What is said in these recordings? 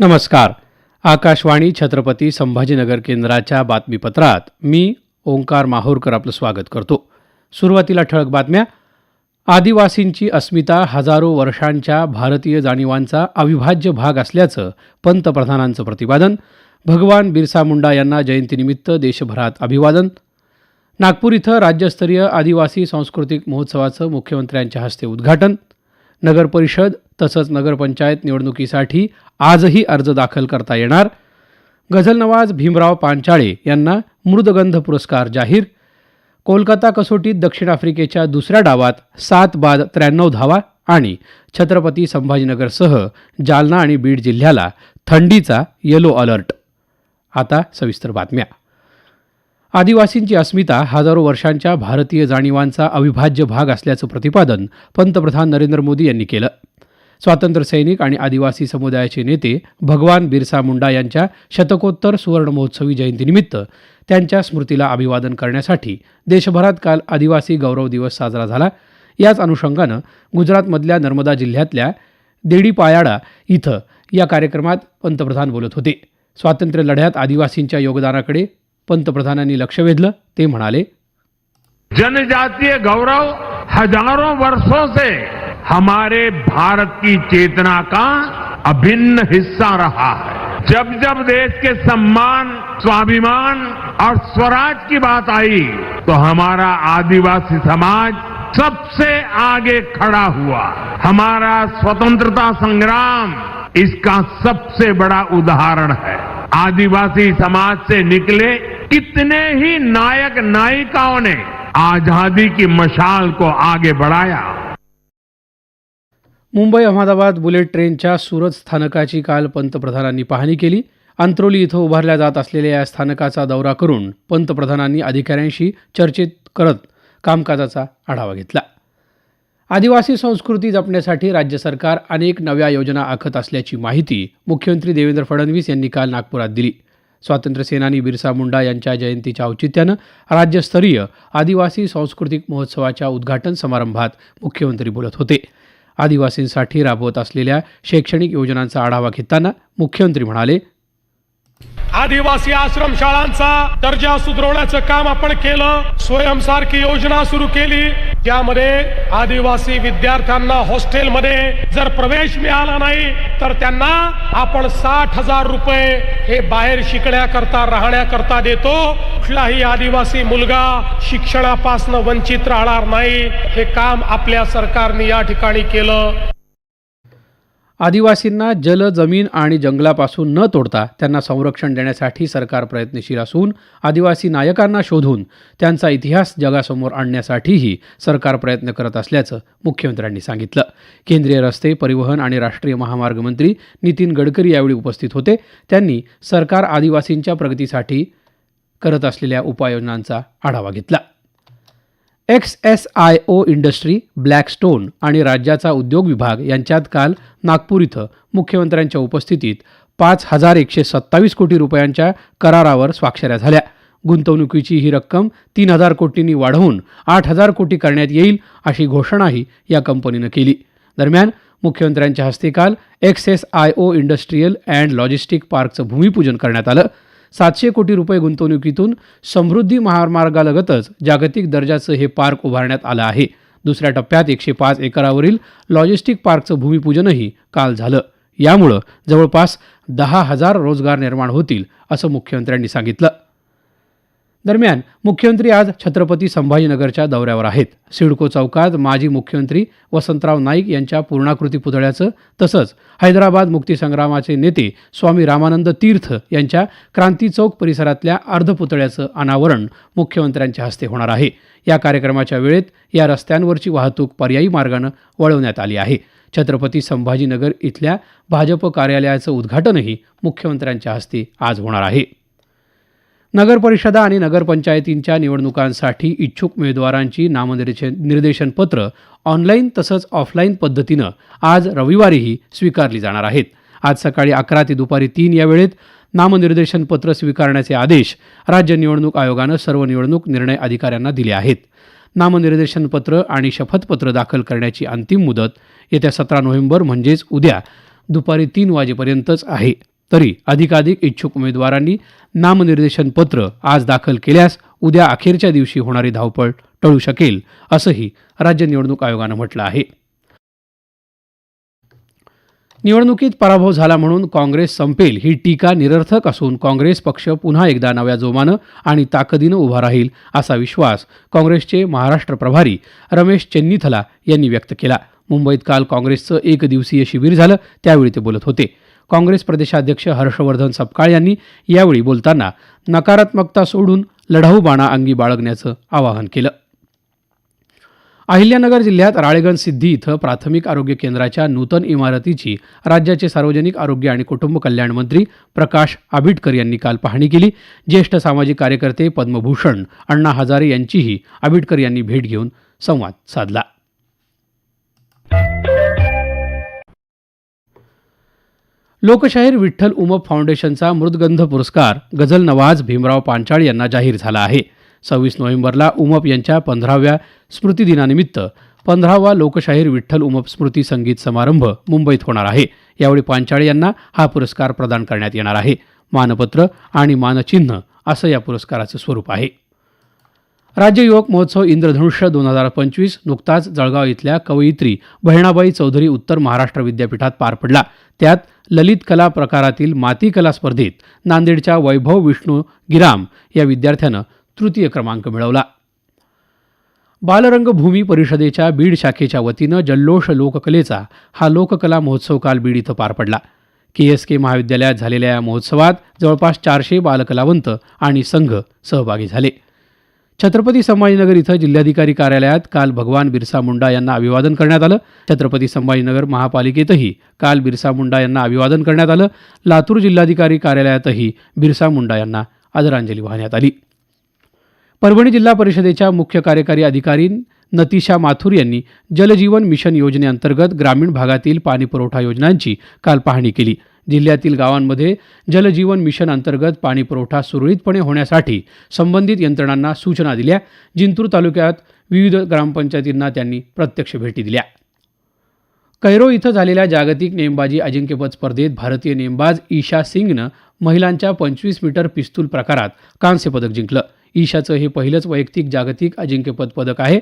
नमस्कार. आकाशवाणी छत्रपती संभाजीनगर केंद्राच्या बातमीपत्रात मी ओंकार माहूरकर आपलं स्वागत करतो. सुरुवातीला ठळक बातम्या. आदिवासींची अस्मिता हजारो वर्षांच्या भारतीय जाणीवांचा अविभाज्य भाग असल्याचं पंतप्रधानांचं प्रतिपादन. भगवान बिरसा मुंडा यांना जयंतीनिमित्त देशभरात अभिवादन. नागपूर इथं राज्यस्तरीय आदिवासी सांस्कृतिक महोत्सवाचं मुख्यमंत्र्यांच्या हस्ते उद्घाटन. नगरपरिषद तसंच नगरपंचायत निवडणुकीसाठी आजही अर्ज दाखल करता येणार. गझलनवाज भीमराव पांचाळे यांना मृदगंध पुरस्कार जाहीर. कोलकाता कसोटीत दक्षिण आफ्रिकेच्या दुसऱ्या डावात सात बाद त्र्याण्णव धावा आणि छत्रपती संभाजीनगरसह जालना आणि बीड जिल्ह्याला थंडीचा येलो अलर्ट आता सविस्तर बातम्या. आदिवासींची अस्मिता हजारो वर्षांच्या भारतीय जाणीवांचा अविभाज्य भाग असल्याचं प्रतिपादन पंतप्रधान नरेंद्र मोदी यांनी केलं. स्वातंत्र्यसैनिक आणि आदिवासी समुदायाचे नेते भगवान बिरसा मुंडा यांच्या शतकोत्तर सुवर्ण महोत्सवी जयंतीनिमित्त त्यांच्या स्मृतीला अभिवादन करण्यासाठी देशभरात काल आदिवासी गौरव दिवस साजरा झाला. याच अनुषंगानं गुजरातमधल्या नर्मदा जिल्ह्यातल्या देडीपायाडा इथं या कार्यक्रमात पंतप्रधान बोलत होते. स्वातंत्र्य लढ्यात आदिवासींच्या योगदानाकडे पंतप्रधानांनी लक्ष वेधलं ते म्हणाले जनजातीय गौरव हजारो वर्षों से हमारे भारत की चेतना का अभिन्न हिस्सा रहा है। जब जब देश के सम्मान, स्वाभिमान और स्वराज की बात आई तो हमारा आदिवासी समाज सबसे आगे खड़ा हुआ। हमारा स्वतंत्रता संग्राम इसका सबसे बड़ा उदाहरण है। आदिवासी समाज से निकले कितने ही नायक नायिकाओं ने आज़ादी की मशाल को आगे बढ़ाया। मुंबई अहमदाबाद बुलेट ट्रेनच्या सुरत स्थानकाची काल पंतप्रधानांनी पाहणी केली. अंत्रोली इथं उभारल्या जात असलेल्या या स्थानकाचा दौरा करून पंतप्रधानांनी अधिकाऱ्यांशी चर्चेत करत कामकाजाचा आढावा घेतला. आदिवासी संस्कृती जपण्यासाठी राज्य सरकार अनेक नव्या योजना आखत असल्याची माहिती मुख्यमंत्री देवेंद्र फडणवीस यांनी काल नागपुरात दिली. स्वातंत्र्यसेनानी बिरसा मुंडा यांच्या जयंतीच्या औचित्यानं राज्यस्तरीय आदिवासी सांस्कृतिक महोत्सवाच्या उद्घाटन समारंभात मुख्यमंत्री बोलत होते. आदिवासींसाठी राबवत असलेल्या शैक्षणिक योजनांचा आढावा घेताना मुख्यमंत्री म्हणाले आदिवासी आश्रमशाळांचा दर्जा सुधारवण्याचं काम आपण केलं स्वयंसारखी योजना सुरू केली. त्यामध्ये आदिवासी विद्यार्थ्यांना हॉस्टेलमध्ये जर प्रवेश मिळाला नाही तर त्यांना आपण साठ हजार रुपये हे बाहेर शिकण्याकरता राहण्याकरता देतो. कुठलाही आदिवासी मुलगा शिक्षणापासून वंचित राहणार नाही. हे काम आपल्या सरकारने या ठिकाणी केलं. आदिवासींना जल जमीन आणि जंगलापासून न तोडता त्यांना संरक्षण देण्यासाठी सरकार प्रयत्नशील असून आदिवासी नायकांना शोधून त्यांचा इतिहास जगासमोर आणण्यासाठीही सरकार प्रयत्न करत असल्याचं मुख्यमंत्र्यांनी सांगितलं. केंद्रीय रस्ते परिवहन आणि राष्ट्रीय महामार्ग मंत्री नितीन गडकरी यावेळी उपस्थित होते. त्यांनी सरकार आदिवासींच्या प्रगतीसाठी करत असलेल्या उपाययोजनांचा आढावा घेतला. X S I O industry Blackstone आणि राज्याचा उद्योग विभाग यांच्यात काल नागपूर इथं मुख्यमंत्र्यांच्या उपस्थितीत पाच हजार एकशे सत्तावीस कोटी रुपयांच्या करारावर स्वाक्षऱ्या झाल्या. गुंतवणुकीची ही रक्कम तीन हजार कोटींनी वाढवून आठ हजार कोटी करण्यात येईल अशी घोषणाही या कंपनीनं केली. दरम्यान मुख्यमंत्र्यांच्या हस्ते काल X S I O industrial and logistic पार्कचं भूमिपूजन करण्यात आलं. सातशे कोटी रुपये गुंतवणुकीतून समृद्धी महामार्गालगतच जागतिक दर्जाचं हे पार्क उभारण्यात आलं आहे. दुसऱ्या टप्प्यात एकशे पाच एकरावरील लॉजिस्टिक पार्कचं भूमिपूजनही काल झालं. यामुळं जवळपास दहा हजार रोजगार निर्माण होतील असं मुख्यमंत्र्यांनी सांगितलं. दरम्यान मुख्यमंत्री आज छत्रपती संभाजीनगरच्या दौऱ्यावर आहेत. सिडको चौकात माजी मुख्यमंत्री वसंतराव नाईक यांच्या पूर्णाकृती पुतळ्याचं तसंच हैदराबाद मुक्तीसंग्रामाचे नेते स्वामी रामानंद तीर्थ यांच्या क्रांती चौक परिसरातल्या अर्धपुतळ्याचं अनावरण मुख्यमंत्र्यांच्या हस्ते होणार आहे. या कार्यक्रमाच्या वेळेत या रस्त्यांवरची वाहतूक पर्यायी मार्गानं वळवण्यात आली आहे. छत्रपती संभाजीनगर इथल्या भाजप कार्यालयाचं उद्घाटनही मुख्यमंत्र्यांच्या हस्ते आज होणार आहे. नगरपरिषदा आणि नगरपंचायतींच्या निवडणुकांसाठी इच्छुक उमेदवारांची नामनिर्देशन निर्देशन पत्र ऑनलाईन तसंच ऑफलाईन पद्धतीनं आज रविवारीही स्वीकारली जाणार आहेत. आज सकाळी अकरा ते दुपारी तीन या वेळेत नामनिर्देशन पत्र स्वीकारण्याचे आदेश राज्य निवडणूक आयोगानं सर्व निवडणूक निर्णय अधिकाऱ्यांना दिले आहेत. नामनिर्देशन पत्र आणि शपथपत्र दाखल करण्याची अंतिम मुदत येत्या सतरा नोव्हेंबर म्हणजेच उद्या दुपारी तीन वाजेपर्यंतच आहे. तरी अधिकाधिक इच्छुक उमेदवारांनी नामनिर्देशन पत्र आज दाखल केल्यास उद्या अखेरच्या दिवशी होणारी धावपळ टळू शकेल असंही राज्य निवडणूक आयोगानं म्हटलं आहे. निवडणुकीत पराभव झाला म्हणून काँग्रेस संपेल ही टीका निरर्थक असून काँग्रेस पक्ष पुन्हा एकदा नव्या जोमानं आणि ताकदीनं उभा राहील असा विश्वास काँग्रेसचे महाराष्ट्र प्रभारी रमेश चेन्नीथला यांनी व्यक्त केला. मुंबईत काल काँग्रेसचं एक दिवसीय शिबिर झालं त्यावेळी ते बोलत होते. काँग्रेस प्रदेशाध्यक्ष हर्षवर्धन सपकाळ यांनी यावेळी बोलताना नकारात्मकता सोडून लढाऊ बाणा अंगी बाळगण्याचं आवाहन केलं. अहिल्यानगर जिल्ह्यात राळेगण सिद्धी इथं प्राथमिक आरोग्य केंद्राच्या नूतन इमारतीची राज्याचे सार्वजनिक आरोग्य आणि कुटुंब कल्याण मंत्री प्रकाश आबिटकर यांनी काल पाहणी केली. ज्येष्ठ सामाजिक कार्यकर्ते पद्मभूषण अण्णा हजारे यांचीही आबिटकर यांनी भेट घेऊन संवाद साधला. लोकशाहीर विठ्ठल उमप फाउंडेशनचा मृदगंध पुरस्कार गझल नवाज भीमराव पांचाळ यांना जाहीर झाला आहे. सव्वीस नोव्हेंबरला उमप यांच्या पंधराव्या स्मृतिदिनानिमित्त पंधरावा लोकशाहीर विठ्ठल उमप स्मृती संगीत समारंभ मुंबईत होणार आहे. यावेळी पांचाळे यांना हा पुरस्कार प्रदान करण्यात येणार आहे. मानपत्र आणि मानचिन्ह असं या पुरस्काराचं स्वरूप आहे. राज्य युवक महोत्सव इंद्रधनुष्य दोन हजार पंचवीस नुकताच जळगाव इथल्या कवयित्री बहिणाबाई चौधरी उत्तर महाराष्ट्र विद्यापीठात पार पडला. त्यात ललित कला प्रकारातील माती कला स्पर्धेत नांदेडच्या वैभव विष्णू गिराम या विद्यार्थ्यानं तृतीय क्रमांक मिळवला. बालरंगभूमी परिषदेच्या बीड शाखेच्या वतीनं जल्लोष लोककलेचा हा लोककला महोत्सव काल बीड इथं पार पडला. के एस के महाविद्यालयात झालेल्या या महोत्सवात जवळपास चारशे बालकलावंत आणि संघ सहभागी झाले. छत्रपती संभाजीनगर इथं जिल्हाधिकारी कार्यालयात काल भगवान बिरसा मुंडा यांना अभिवादन करण्यात आलं. छत्रपती संभाजीनगर महापालिकेतही काल बिरसा मुंडा यांना अभिवादन करण्यात आलं. लातूर जिल्हाधिकारी कार्यालयातही बिरसा मुंडा यांना आदरांजली वाहण्यात आली. परभणी जिल्हा परिषदेच्या मुख्य कार्यकारी अधिकारी नतिशा माथुर यांनी जलजीवन मिशन योजनेअंतर्गत ग्रामीण भागातील पाणीपुरवठा योजनांची काल पाहणी केली. जिल्ह्यातील गावांमध्ये जलजीवन मिशन अंतर्गत पाणीपुरवठा सुरळीतपणे होण्यासाठी संबंधित यंत्रणांना सूचना दिल्या. जिंतूर तालुक्यात विविध ग्रामपंचायतींना त्यांनी प्रत्यक्ष भेटी दिल्या. कैरो इथं झालेल्या जागतिक नेमबाजी अजिंक्यपद स्पर्धेत भारतीय नेमबाज ईशा सिंगनं महिलांच्या पंचवीस मीटर पिस्तूल प्रकारात कांस्य पदक जिंकलं. ईशाचं हे पहिलंच वैयक्तिक जागतिक अजिंक्यपद पदक आहे.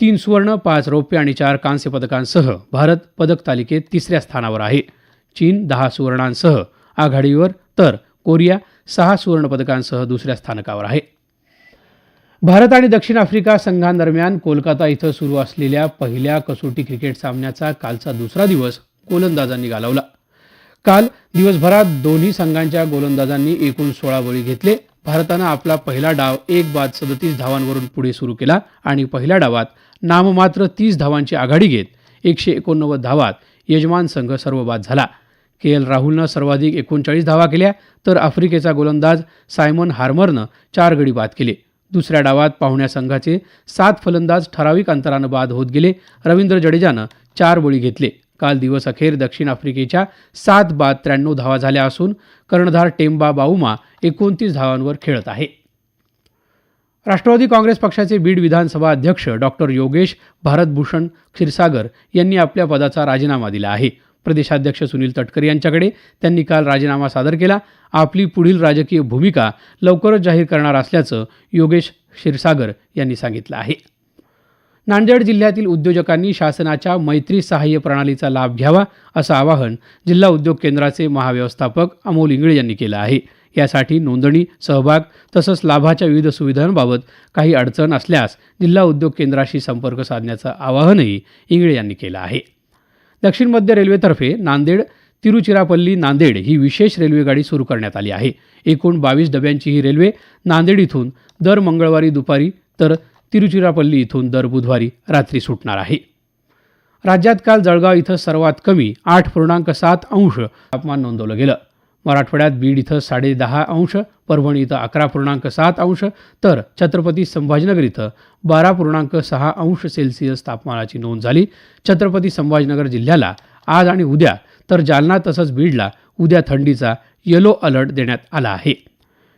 तीन सुवर्ण पाच रौप्य आणि चार कांस्य पदकांसह भारत पदक तालिकेत तिसऱ्या स्थानावर आहे. चीन दहा सुवर्णांसह आघाडीवर तर कोरिया सहा सुवर्णपदकांसह दुसऱ्या स्थानकावर आहे. भारत आणि दक्षिण आफ्रिका संघांदरम्यान कोलकाता इथं सुरू असलेल्या पहिल्या कसोटी क्रिकेट सामन्याचा कालचा दुसरा दिवस गोलंदाजांनी घालवला काल दिवसभरात दोन्ही संघांच्या गोलंदाजांनी एकूण सोळा बळी घेतले. भारतानं आपला पहिला डाव एक बाद सदतीस धावांवरून पुढे सुरू केला आणि पहिल्या डावात नाममात्र तीस धावांची आघाडी घेत एकशे एकोणनव्वद धावात यजमान संघ सर्व बाद झाला. के एल राहुलनं सर्वाधिक एकोणचाळीस धावा केल्या तर आफ्रिकेचा गोलंदाज सायमन हार्मरनं चार गडी बाद केले. दुसऱ्या डावात पाहुण्या संघाचे सात फलंदाज ठराविक अंतरानं बाद होत गेले. रवींद्र जडेजानं चार बळी घेतले. काल दिवस अखेर दक्षिण आफ्रिकेच्या सात बाद त्र्याण्णव धावा झाल्या असून कर्णधार टेम्बा बाऊमा एकोणतीस धावांवर खेळत आहे. राष्ट्रवादी काँग्रेस पक्षाचे बीड विधानसभा अध्यक्ष डॉक्टर योगेश भारतभूषण क्षीरसागर यांनी आपल्या पदाचा राजीनामा दिला आहे. प्रदेशाध्यक्ष सुनील तटकरे यांच्याकडे त्यांनी काल राजीनामा सादर केला. आपली पुढील राजकीय भूमिका लवकरच जाहीर करणार असल्याचं योगेश क्षीरसागर यांनी सांगितलं आहे. नांदेड जिल्ह्यातील उद्योजकांनी शासनाच्या मैत्री सहाय्य प्रणालीचा लाभ घ्यावा असं आवाहन जिल्हा उद्योग केंद्राचे महाव्यवस्थापक अमोल इंगळे यांनी केलं आहे. यासाठी नोंदणी सहभाग तसंच लाभाच्या विविध सुविधांबाबत काही अडचण असल्यास जिल्हा उद्योग केंद्राशी संपर्क साधण्याचं आवाहनही इंगळे यांनी केलं आहे. दक्षिण मध्य रेल्वेतर्फे नांदेड तिरुचिरापल्ली नांदेड ही विशेष रेल्वेगाडी सुरू करण्यात आली आहे. एकूण बावीस डब्यांची ही रेल्वे नांदेड इथून दर मंगळवारी दुपारी तर तिरुचिरापल्ली इथून दर बुधवारी रात्री सुटणार आहे. राज्यात काल जळगाव इथं सर्वात कमी आठ पूर्णांक सात अंश तापमान नोंदवलं गेलं. मराठवाड्यात बीड इथं साडेदहा अंश परभणी इथं अकरा पूर्णांक सात अंश तर छत्रपती संभाजीनगर इथं बारा पूर्णांक सहा अंश सेल्सिअस तापमानाची नोंद झाली. छत्रपती संभाजीनगर जिल्ह्याला आज आणि उद्या तर जालना तसंच बीडला उद्या थंडीचा येलो अलर्ट देण्यात आला आहे.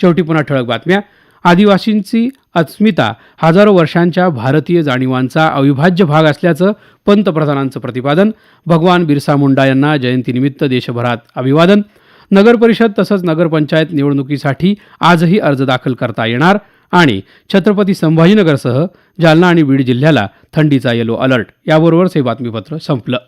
शेवटी पुन्हा ठळक बातम्या. आदिवासींची अस्मिता हजारो वर्षांच्या भारतीय जाणीवांचा अविभाज्य भाग असल्याचं पंतप्रधानांचं प्रतिपादन. भगवान बिरसा मुंडा यांना जयंतीनिमित्त देशभरात अभिवादन. नगरपरिषद तसंच नगरपंचायत निवडणुकीसाठी आजही अर्ज दाखल करता येणार आणि छत्रपती संभाजीनगरसह जालना आणि बीड जिल्ह्याला थंडीचा येलो अलर्ट. याबरोबरच हे बातमीपत्र संपलं.